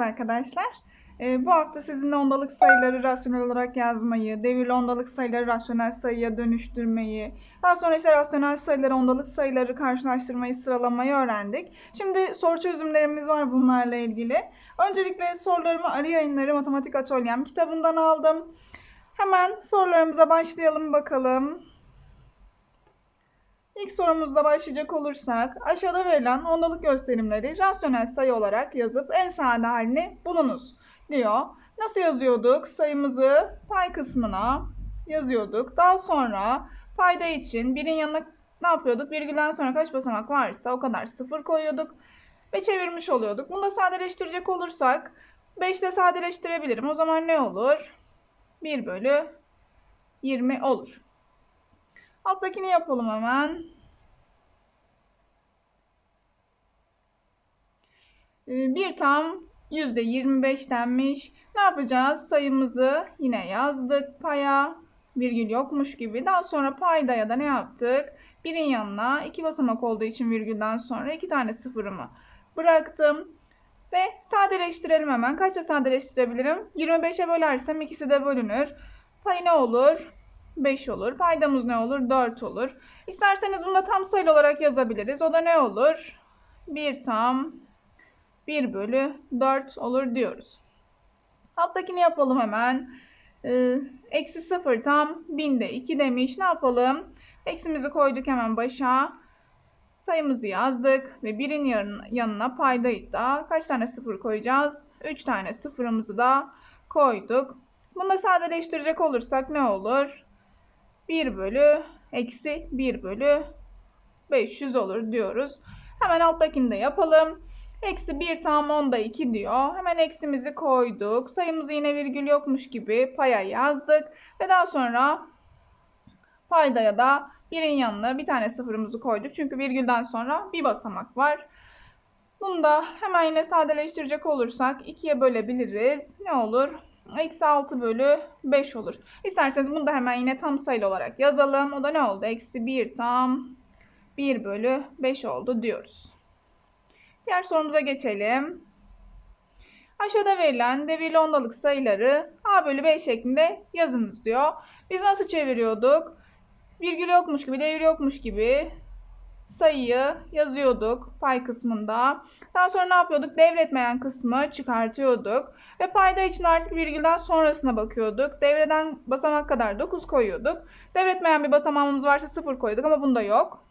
Merhaba arkadaşlar. Ee, bu hafta sizinle ondalık sayıları rasyonel olarak yazmayı, devirli ondalık sayıları rasyonel sayıya dönüştürmeyi, daha sonra işte rasyonel sayıları, ondalık sayıları karşılaştırmayı, sıralamayı öğrendik. Şimdi soru çözümlerimiz var bunlarla ilgili. Öncelikle sorularımı Arı Yayınları Matematik Atölyem kitabından aldım. Hemen sorularımıza başlayalım bakalım. İlk sorumuzla başlayacak olursak aşağıda verilen ondalık gösterimleri rasyonel sayı olarak yazıp en sade halini bulunuz diyor. Nasıl yazıyorduk? Sayımızı pay kısmına yazıyorduk. Daha sonra payda için birin yanına ne yapıyorduk? Virgülden sonra kaç basamak varsa o kadar sıfır koyuyorduk ve çevirmiş oluyorduk. Bunu da sadeleştirecek olursak 5 ile sadeleştirebilirim. O zaman ne olur? 1 bölü 20 olur. Alttakini yapalım hemen. Ee, Bir tam %25 denmiş. Ne yapacağız? Sayımızı yine yazdık paya. Virgül yokmuş gibi. Daha sonra paydaya da ne yaptık? Birin yanına iki basamak olduğu için virgülden sonra iki tane sıfırımı bıraktım. Ve sadeleştirelim hemen. Kaçla sadeleştirebilirim? 25'e bölersem ikisi de bölünür. Pay ne olur? 5 olur. Paydamız ne olur? 4 olur. İsterseniz bunu da tam sayılı olarak yazabiliriz. O da ne olur? 1 tam 1 bölü 4 olur diyoruz. Alttakini yapalım hemen. Ee, eksi 0 tam 1000'de 2 demiş. Ne yapalım? Eksimizi koyduk hemen başa. Sayımızı yazdık ve birin yanına paydayı da kaç tane sıfır koyacağız? 3 tane sıfırımızı da koyduk. Bunu da sadeleştirecek olursak ne olur? 1 bölü eksi 1 bölü 500 olur diyoruz. Hemen alttakini de yapalım. Eksi 1 tam 10'da 2 diyor. Hemen eksimizi koyduk. Sayımızı yine virgül yokmuş gibi paya yazdık. Ve daha sonra paydaya da birin yanına bir tane sıfırımızı koyduk. Çünkü virgülden sonra bir basamak var. Bunu da hemen yine sadeleştirecek olursak 2'ye bölebiliriz. Ne olur? Eksi 6 bölü 5 olur. İsterseniz bunu da hemen yine tam sayılı olarak yazalım. O da ne oldu? Eksi 1 tam 1 bölü 5 oldu diyoruz. Diğer sorumuza geçelim. Aşağıda verilen devirli ondalık sayıları a bölü b şeklinde yazınız diyor. Biz nasıl çeviriyorduk? Virgül yokmuş gibi, devir yokmuş gibi sayıyı yazıyorduk pay kısmında. Daha sonra ne yapıyorduk? Devretmeyen kısmı çıkartıyorduk. Ve payda için artık virgülden sonrasına bakıyorduk. Devreden basamak kadar 9 koyuyorduk. Devretmeyen bir basamağımız varsa 0 koyduk ama bunda yok.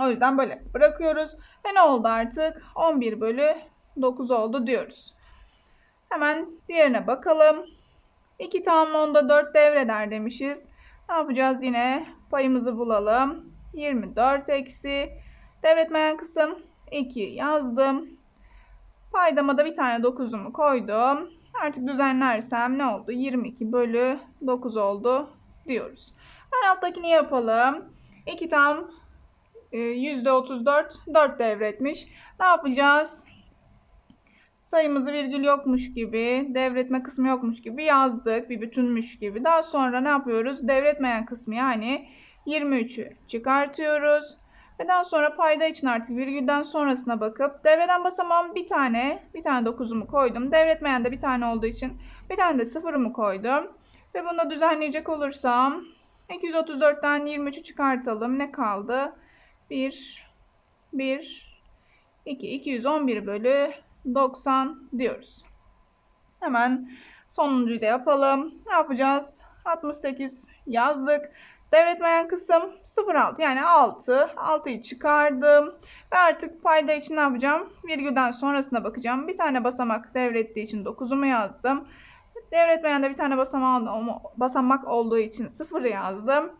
O yüzden böyle bırakıyoruz. Ve ne oldu artık? 11 bölü 9 oldu diyoruz. Hemen diğerine bakalım. 2 tam onda 4 devreder demişiz. Ne yapacağız yine? Payımızı bulalım. 24 eksi. Devretmeyen kısım 2 yazdım. Paydama da bir tane 9'umu koydum. Artık düzenlersem ne oldu? 22 bölü 9 oldu diyoruz. Ben alttakini yapalım. 2 tam %34 4 devretmiş. Ne yapacağız? Sayımızı virgül yokmuş gibi, devretme kısmı yokmuş gibi yazdık. Bir bütünmüş gibi. Daha sonra ne yapıyoruz? Devretmeyen kısmı yani 23'ü çıkartıyoruz. Ve daha sonra payda için artık virgülden sonrasına bakıp devreden basamağım bir tane, bir tane 9'umu koydum. Devretmeyen de bir tane olduğu için bir tane de sıfırımı koydum. Ve bunu da düzenleyecek olursam 234'ten 23'ü çıkartalım. Ne kaldı? 1, 1, 2, 211 bölü 90 diyoruz. Hemen sonuncuyu da yapalım. Ne yapacağız? 68 yazdık. Devretmeyen kısım 0,6 yani 6. 6'yı çıkardım. Ve artık payda için ne yapacağım? Virgülden sonrasına bakacağım. Bir tane basamak devrettiği için 9'umu yazdım. Devretmeyen de bir tane basamak, olduğu için 0 yazdım.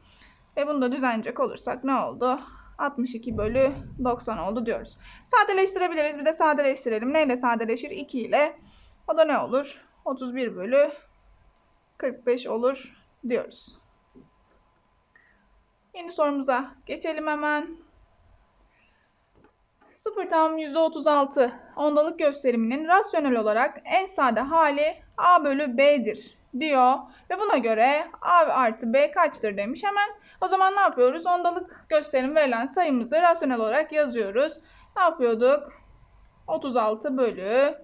Ve bunu da düzenleyecek olursak ne oldu? 62 bölü 90 oldu diyoruz. Sadeleştirebiliriz. Bir de sadeleştirelim. Neyle sadeleşir? 2 ile. O da ne olur? 31 bölü 45 olur diyoruz. Yeni sorumuza geçelim hemen. 0 tam %36 ondalık gösteriminin rasyonel olarak en sade hali a bölü b'dir diyor. Ve buna göre a artı b kaçtır demiş. Hemen o zaman ne yapıyoruz? Ondalık gösterim verilen sayımızı rasyonel olarak yazıyoruz. Ne yapıyorduk? 36 bölü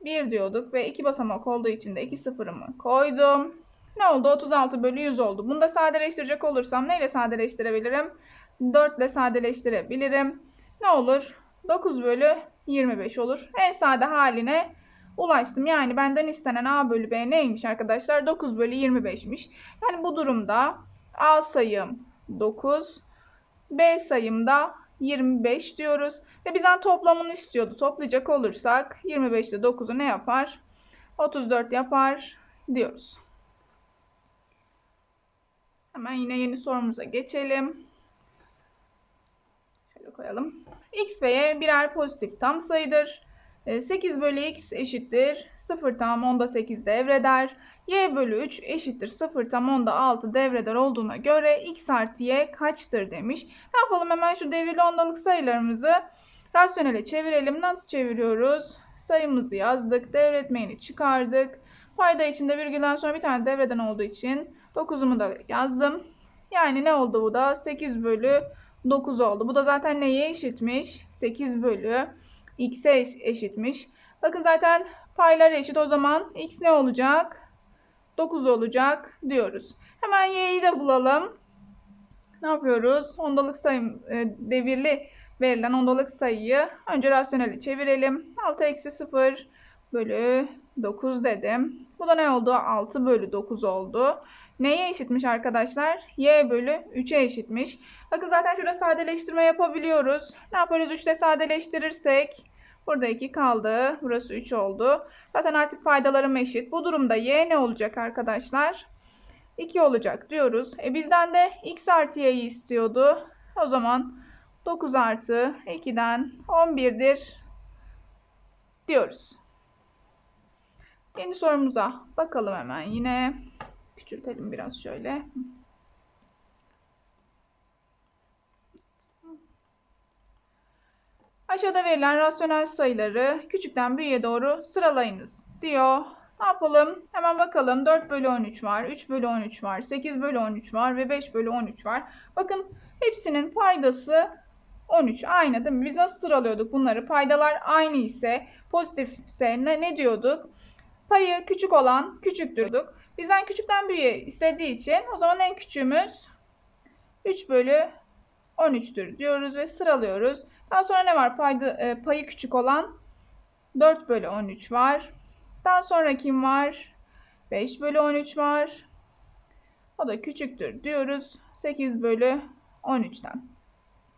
1 diyorduk ve 2 basamak olduğu için de 2 sıfırımı koydum. Ne oldu? 36 bölü 100 oldu. Bunu da sadeleştirecek olursam neyle sadeleştirebilirim? 4 ile sadeleştirebilirim. Ne olur? 9 bölü 25 olur. En sade haline ulaştım. Yani benden istenen A bölü B neymiş arkadaşlar? 9 bölü 25'miş. Yani bu durumda A sayım 9, B sayım da 25 diyoruz. Ve bizden toplamını istiyordu. Toplayacak olursak 25 ile 9'u ne yapar? 34 yapar diyoruz. Hemen yine yeni sorumuza geçelim. Şöyle koyalım. X ve Y birer pozitif tam sayıdır. 8 bölü x eşittir 0 tam onda 8 devreder. y bölü 3 eşittir 0 tam onda 6 devreder olduğuna göre x artı y kaçtır demiş. Ne yapalım hemen şu devirli ondalık sayılarımızı rasyonele çevirelim. Nasıl çeviriyoruz? Sayımızı yazdık. Devretmeyeni çıkardık. Payda içinde virgülden sonra bir tane devreden olduğu için 9'umu da yazdım. Yani ne oldu bu da? 8 bölü 9 oldu. Bu da zaten neye eşitmiş? 8 bölü x'e eşitmiş. Bakın zaten paylar eşit. O zaman x ne olacak? 9 olacak diyoruz. Hemen y'yi de bulalım. Ne yapıyoruz? Ondalık sayım e, devirli verilen ondalık sayıyı önce rasyoneli çevirelim. 6 eksi 0 bölü 9 dedim. Bu da ne oldu? 6 bölü 9 oldu. Neye eşitmiş arkadaşlar? Y bölü 3'e eşitmiş. Bakın zaten şurada sadeleştirme yapabiliyoruz. Ne yaparız? 3'te sadeleştirirsek burada 2 kaldı. Burası 3 oldu. Zaten artık faydalarım eşit. Bu durumda Y ne olacak arkadaşlar? 2 olacak diyoruz. E bizden de X artı Y'yi istiyordu. O zaman 9 artı 2'den 11'dir diyoruz. Yeni sorumuza bakalım hemen yine. Küçültelim biraz şöyle. Aşağıda verilen rasyonel sayıları küçükten büyüğe doğru sıralayınız diyor. Ne yapalım? Hemen bakalım. 4 bölü 13 var, 3 bölü 13 var, 8 bölü 13 var ve 5 bölü 13 var. Bakın hepsinin paydası 13 aynı değil mi? Biz nasıl sıralıyorduk bunları? Paydalar aynı ise pozitifse ne, ne diyorduk? Payı küçük olan küçük diyorduk. Bizden küçükten büyüğe istediği için o zaman en küçüğümüz 3 bölü 13'tür diyoruz ve sıralıyoruz. Daha sonra ne var? Payda, e, payı küçük olan 4 bölü 13 var. Daha sonra kim var? 5 bölü 13 var. O da küçüktür diyoruz. 8 bölü 13'ten.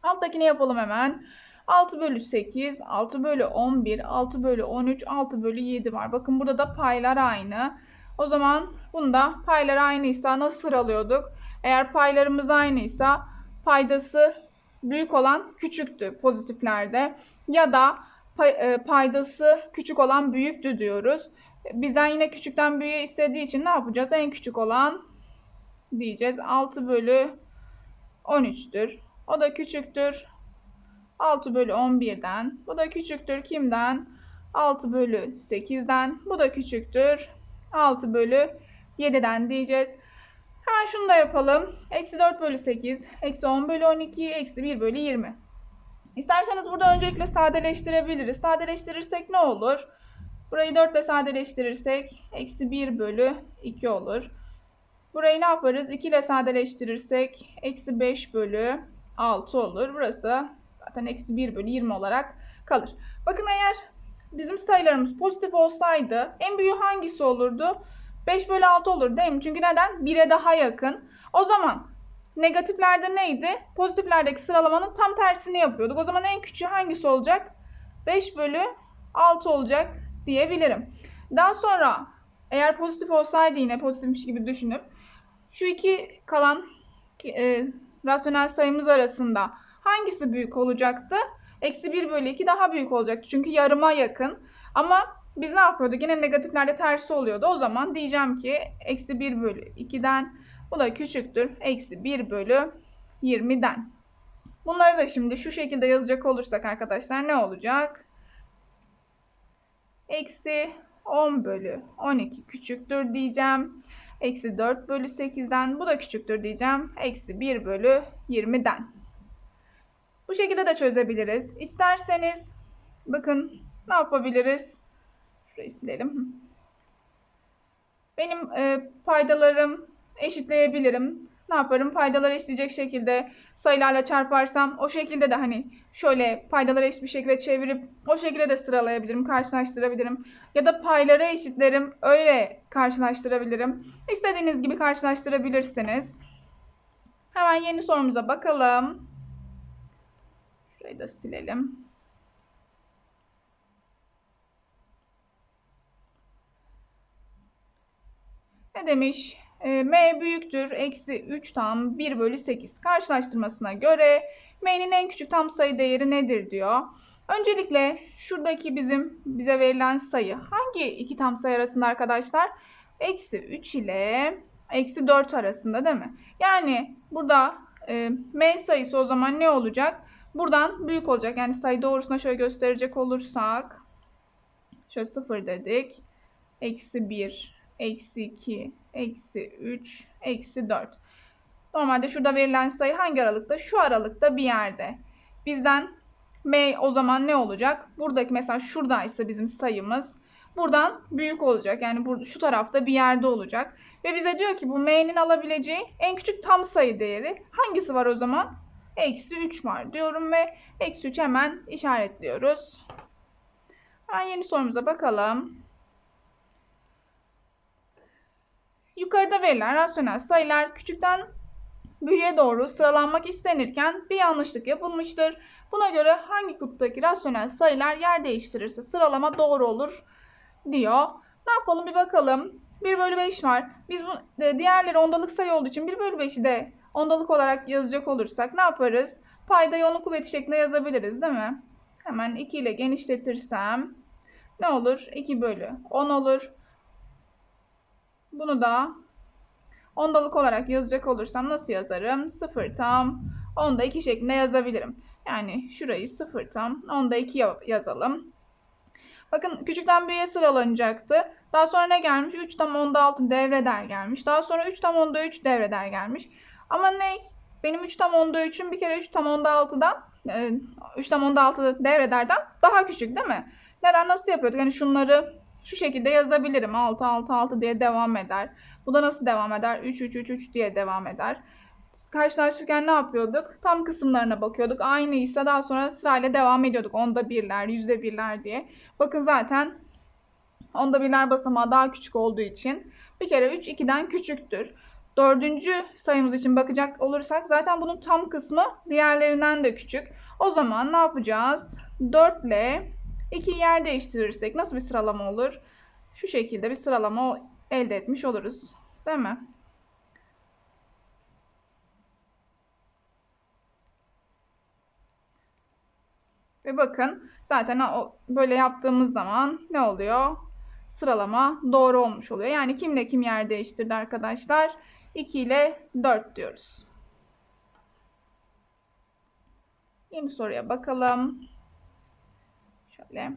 Alttakini yapalım hemen. 6 bölü 8, 6 bölü 11, 6 bölü 13, 6 bölü 7 var. Bakın burada da paylar aynı. O zaman bunda paylar aynıysa nasıl sıralıyorduk? Eğer paylarımız aynıysa paydası büyük olan küçüktü pozitiflerde ya da e, paydası küçük olan büyüktü diyoruz. Bizden yine küçükten büyüğe istediği için ne yapacağız? En küçük olan diyeceğiz 6 bölü 13'tür. O da küçüktür 6 bölü 11'den. Bu da küçüktür kimden? 6 bölü 8'den. Bu da küçüktür 6 bölü 7'den diyeceğiz. Hemen şunu da yapalım. Eksi 4 bölü 8, eksi 10 bölü 12, eksi 1 bölü 20. İsterseniz burada öncelikle sadeleştirebiliriz. Sadeleştirirsek ne olur? Burayı 4 ile sadeleştirirsek eksi 1 bölü 2 olur. Burayı ne yaparız? 2 ile sadeleştirirsek eksi 5 bölü 6 olur. Burası da zaten eksi 1 bölü 20 olarak kalır. Bakın eğer bizim sayılarımız pozitif olsaydı en büyüğü hangisi olurdu? 5 bölü 6 olur değil mi? Çünkü neden? 1'e daha yakın. O zaman negatiflerde neydi? Pozitiflerdeki sıralamanın tam tersini yapıyorduk. O zaman en küçüğü hangisi olacak? 5 bölü 6 olacak diyebilirim. Daha sonra eğer pozitif olsaydı yine pozitifmiş gibi düşünüp şu iki kalan e, rasyonel sayımız arasında hangisi büyük olacaktı? Eksi 1 bölü 2 daha büyük olacaktı. Çünkü yarıma yakın. Ama biz ne yapıyorduk? Yine negatiflerde tersi oluyordu. O zaman diyeceğim ki eksi 1 bölü 2'den bu da küçüktür. Eksi 1 bölü 20'den. Bunları da şimdi şu şekilde yazacak olursak arkadaşlar ne olacak? Eksi 10 bölü 12 küçüktür diyeceğim. Eksi 4 bölü 8'den bu da küçüktür diyeceğim. Eksi 1 bölü 20'den. Bu şekilde de çözebiliriz. İsterseniz bakın ne yapabiliriz? Şurayı silelim. Benim e, paydalarım eşitleyebilirim. Ne yaparım? Paydaları eşitleyecek şekilde sayılarla çarparsam o şekilde de hani şöyle paydaları eşit bir şekilde çevirip o şekilde de sıralayabilirim, karşılaştırabilirim. Ya da payları eşitlerim, öyle karşılaştırabilirim. İstediğiniz gibi karşılaştırabilirsiniz. Hemen yeni sorumuza bakalım. Şurayı da silelim. Ne demiş? E, M büyüktür. Eksi 3 tam 1 bölü 8. Karşılaştırmasına göre M'nin en küçük tam sayı değeri nedir diyor. Öncelikle şuradaki bizim bize verilen sayı hangi iki tam sayı arasında arkadaşlar? Eksi 3 ile eksi 4 arasında değil mi? Yani burada e, M sayısı o zaman ne olacak? Buradan büyük olacak. Yani sayı doğrusuna şöyle gösterecek olursak. Şöyle 0 dedik. Eksi 1, eksi 2, eksi 3, eksi 4. Normalde şurada verilen sayı hangi aralıkta? Şu aralıkta bir yerde. Bizden M o zaman ne olacak? Buradaki mesela şuradaysa bizim sayımız buradan büyük olacak. Yani burada, şu tarafta bir yerde olacak. Ve bize diyor ki bu M'nin alabileceği en küçük tam sayı değeri hangisi var o zaman? Eksi 3 var diyorum ve eksi 3 hemen işaretliyoruz. Hemen yeni sorumuza bakalım. Yukarıda verilen rasyonel sayılar küçükten büyüğe doğru sıralanmak istenirken bir yanlışlık yapılmıştır. Buna göre hangi kutuptaki rasyonel sayılar yer değiştirirse sıralama doğru olur diyor. Ne yapalım bir bakalım. 1 bölü 5 var. Biz bu, e, diğerleri ondalık sayı olduğu için 1 bölü 5'i de ondalık olarak yazacak olursak ne yaparız? Paydayı onun kuvveti şeklinde yazabiliriz değil mi? Hemen 2 ile genişletirsem ne olur? 2 bölü 10 olur. Bunu da ondalık olarak yazacak olursam nasıl yazarım? 0 tam 10'da 2 şeklinde yazabilirim. Yani şurayı 0 tam 10'da 2 yazalım. Bakın küçükten büyüğe sıralanacaktı. Daha sonra ne gelmiş? 3 tam 10'da 6 devreder gelmiş. Daha sonra 3 tam 10'da 3 devreder gelmiş. Ama ne? Benim 3 tam 10'da 3'üm bir kere 3 tam 10'da 6'dan 3 tam 10'da 6 devrederden daha küçük değil mi? Neden? Nasıl yapıyorduk? Yani şunları şu şekilde yazabilirim. 6 6 6 diye devam eder. Bu da nasıl devam eder? 3 3 3 3 diye devam eder. Karşılaştırırken ne yapıyorduk? Tam kısımlarına bakıyorduk. Aynıysa daha sonra sırayla devam ediyorduk. Onda birler, yüzde birler diye. Bakın zaten onda birler basamağı daha küçük olduğu için bir kere 3 2'den küçüktür. Dördüncü sayımız için bakacak olursak zaten bunun tam kısmı diğerlerinden de küçük. O zaman ne yapacağız? 4 ile 2 yer değiştirirsek nasıl bir sıralama olur? Şu şekilde bir sıralama elde etmiş oluruz. Değil mi? Ve bakın zaten böyle yaptığımız zaman ne oluyor? Sıralama doğru olmuş oluyor. Yani kimle kim yer değiştirdi arkadaşlar? 2 ile 4 diyoruz. Yeni soruya bakalım. Şöyle.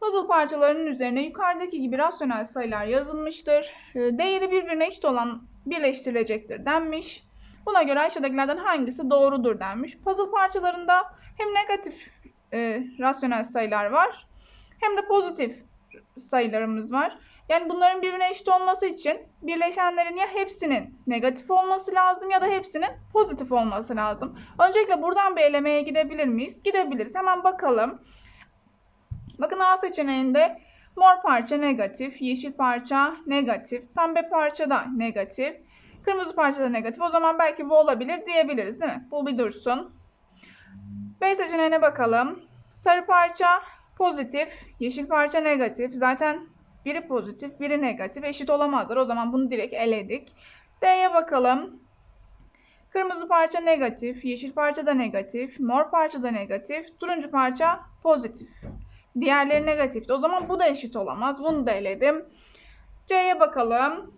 Puzzle parçalarının üzerine yukarıdaki gibi rasyonel sayılar yazılmıştır. Ee, değeri birbirine eşit olan birleştirilecektir denmiş. Buna göre aşağıdakilerden hangisi doğrudur denmiş. Puzzle parçalarında hem negatif e, rasyonel sayılar var hem de pozitif sayılarımız var. Yani bunların birbirine eşit olması için birleşenlerin ya hepsinin negatif olması lazım ya da hepsinin pozitif olması lazım. Öncelikle buradan bir elemeye gidebilir miyiz? Gidebiliriz. Hemen bakalım. Bakın A seçeneğinde mor parça negatif, yeşil parça negatif, pembe parça da negatif, kırmızı parça da negatif. O zaman belki bu olabilir diyebiliriz değil mi? Bu bir dursun. B seçeneğine bakalım. Sarı parça pozitif, yeşil parça negatif. Zaten biri pozitif, biri negatif. Eşit olamazlar. O zaman bunu direkt eledik. D'ye bakalım. Kırmızı parça negatif, yeşil parça da negatif, mor parça da negatif, turuncu parça pozitif. Diğerleri negatifti. O zaman bu da eşit olamaz. Bunu da eledim. C'ye bakalım.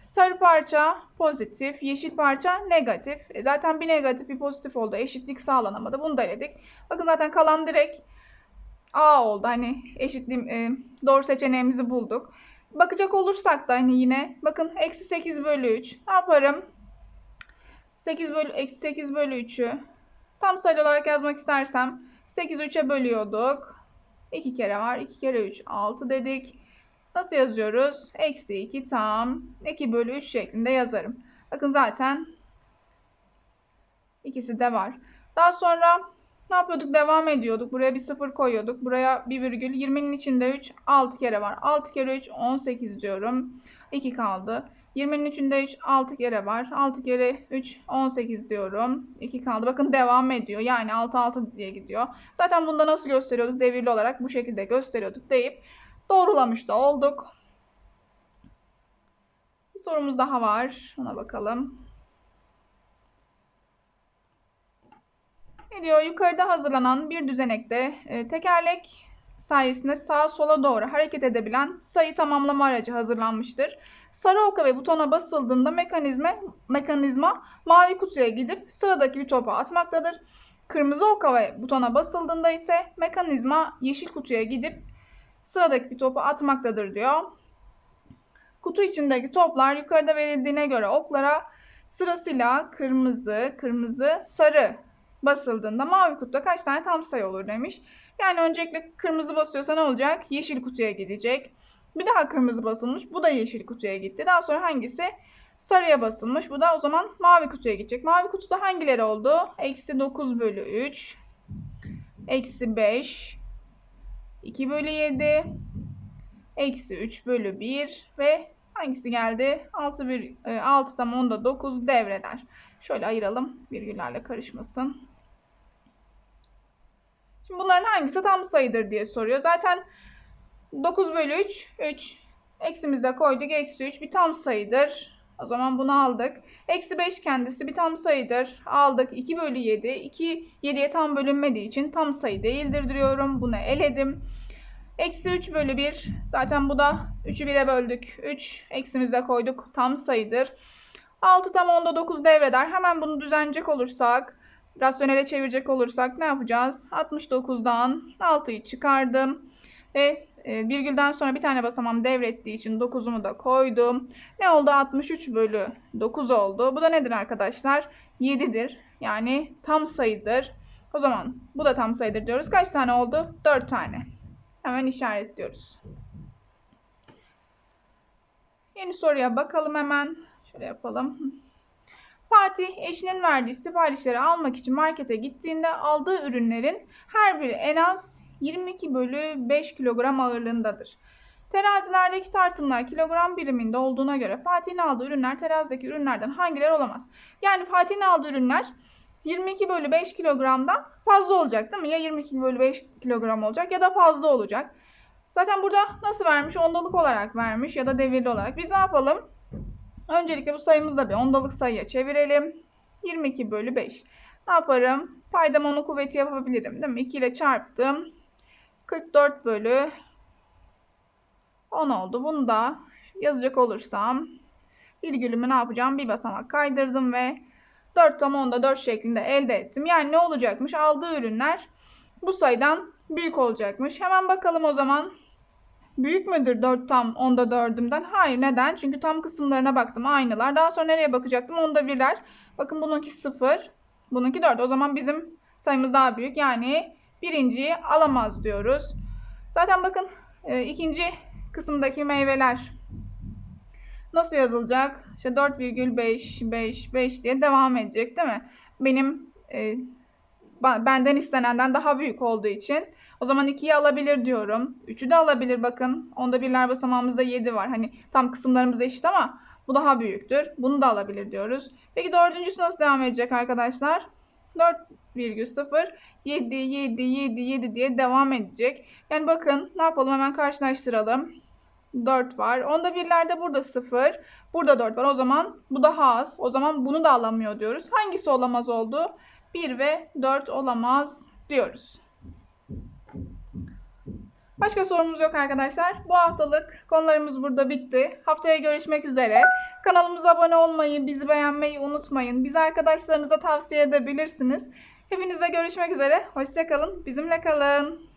Sarı parça pozitif, yeşil parça negatif. E zaten bir negatif bir pozitif oldu. Eşitlik sağlanamadı. Bunu da eledik. Bakın zaten kalan direkt A oldu. Hani eşitliğim e, doğru seçeneğimizi bulduk. Bakacak olursak da hani yine bakın eksi 8 bölü 3. Ne yaparım? 8 bölü, eksi 8 bölü 3'ü tam sayı olarak yazmak istersem 8 3'e bölüyorduk. 2 kere var. 2 kere 3 6 dedik. Nasıl yazıyoruz? Eksi 2 tam 2 bölü 3 şeklinde yazarım. Bakın zaten ikisi de var. Daha sonra ne yapıyorduk? Devam ediyorduk. Buraya bir sıfır koyuyorduk. Buraya bir virgül. 20'nin içinde 3. 6 kere var. 6 kere 3 18 diyorum. 2 kaldı. 20'nin içinde 3 6 kere var. 6 kere 3 18 diyorum. 2 kaldı. Bakın devam ediyor. Yani 6 6 diye gidiyor. Zaten bunda nasıl gösteriyorduk? Devirli olarak bu şekilde gösteriyorduk deyip doğrulamış da olduk. Bir sorumuz daha var. Ona bakalım. Ne diyor? Yukarıda hazırlanan bir düzenekte e, tekerlek sayesinde sağa sola doğru hareket edebilen sayı tamamlama aracı hazırlanmıştır. Sarı oka ve butona basıldığında mekanizma, mekanizma mavi kutuya gidip sıradaki bir topu atmaktadır. Kırmızı oka ve butona basıldığında ise mekanizma yeşil kutuya gidip sıradaki bir topu atmaktadır diyor. Kutu içindeki toplar yukarıda verildiğine göre oklara sırasıyla kırmızı, kırmızı, sarı basıldığında mavi kutuda kaç tane tam sayı olur demiş. Yani öncelikle kırmızı basıyorsa ne olacak? Yeşil kutuya gidecek. Bir daha kırmızı basılmış. Bu da yeşil kutuya gitti. Daha sonra hangisi? Sarıya basılmış. Bu da o zaman mavi kutuya gidecek. Mavi kutuda hangileri oldu? Eksi 9 bölü 3. Eksi 5. 2 bölü 7. Eksi 3 bölü 1. Ve hangisi geldi? 6, bir, 6 tam onda 9 devreder. Şöyle ayıralım. Virgüllerle karışmasın. Şimdi bunların hangisi tam sayıdır diye soruyor. Zaten 9 bölü 3, 3. Eksimizde koyduk. Eksi 3 bir tam sayıdır. O zaman bunu aldık. Eksi 5 kendisi bir tam sayıdır. Aldık. 2 bölü 7. 2 7'ye tam bölünmediği için tam sayı değildir diyorum. Bunu eledim. Eksi 3 bölü 1. Zaten bu da 3'ü 1'e böldük. 3 eksimizde koyduk. Tam sayıdır. 6 tam onda 9 devreder. Hemen bunu düzenleyecek olursak, rasyonele çevirecek olursak ne yapacağız? 69'dan 6'yı çıkardım. Ve e, virgülden sonra bir tane basamam devrettiği için 9'umu da koydum. Ne oldu? 63 bölü 9 oldu. Bu da nedir arkadaşlar? 7'dir. Yani tam sayıdır. O zaman bu da tam sayıdır diyoruz. Kaç tane oldu? 4 tane. Hemen işaretliyoruz. Yeni soruya bakalım hemen. Şöyle yapalım. Fatih eşinin verdiği siparişleri almak için markete gittiğinde aldığı ürünlerin her biri en az 22 bölü 5 kilogram ağırlığındadır. Terazilerdeki tartımlar kilogram biriminde olduğuna göre Fatih'in aldığı ürünler terazideki ürünlerden hangileri olamaz? Yani Fatih'in aldığı ürünler 22 bölü 5 kilogramdan fazla olacak değil mi? Ya 22 bölü 5 kilogram olacak ya da fazla olacak. Zaten burada nasıl vermiş? Ondalık olarak vermiş ya da devirli olarak. Biz ne yapalım? Öncelikle bu sayımızı da bir ondalık sayıya çevirelim. 22 bölü 5. Ne yaparım? Paydam onu kuvveti yapabilirim değil mi? 2 ile çarptım. 44 bölü 10 oldu. Bunu da yazacak olursam virgülümü ne yapacağım? Bir basamak kaydırdım ve 4 tam 10'da 4 şeklinde elde ettim. Yani ne olacakmış? Aldığı ürünler bu sayıdan büyük olacakmış. Hemen bakalım o zaman. Büyük müdür 4 tam 10'da 4'ümden? Hayır. Neden? Çünkü tam kısımlarına baktım. Aynılar. Daha sonra nereye bakacaktım? Onda birler. Bakın bununki 0. Bununki 4. O zaman bizim sayımız daha büyük. Yani birinciyi alamaz diyoruz. Zaten bakın e, ikinci kısımdaki meyveler nasıl yazılacak? İşte 4,5 5 5 diye devam edecek değil mi? Benim e, benden istenenden daha büyük olduğu için o zaman 2'yi alabilir diyorum. 3'ü de alabilir bakın. Onda birler basamağımızda 7 var. Hani tam kısımlarımız eşit ama bu daha büyüktür. Bunu da alabilir diyoruz. Peki dördüncüsü nasıl devam edecek arkadaşlar? 4,0 7 7 7 7 diye devam edecek. Yani bakın ne yapalım hemen karşılaştıralım. 4 var. Onda birlerde burada 0. Burada 4 var. O zaman bu daha az. O zaman bunu da alamıyor diyoruz. Hangisi olamaz oldu? 1 ve 4 olamaz diyoruz. Başka sorumuz yok arkadaşlar. Bu haftalık konularımız burada bitti. Haftaya görüşmek üzere. Kanalımıza abone olmayı, bizi beğenmeyi unutmayın. Bizi arkadaşlarınıza tavsiye edebilirsiniz. Hepinizle görüşmek üzere. Hoşçakalın. Bizimle kalın.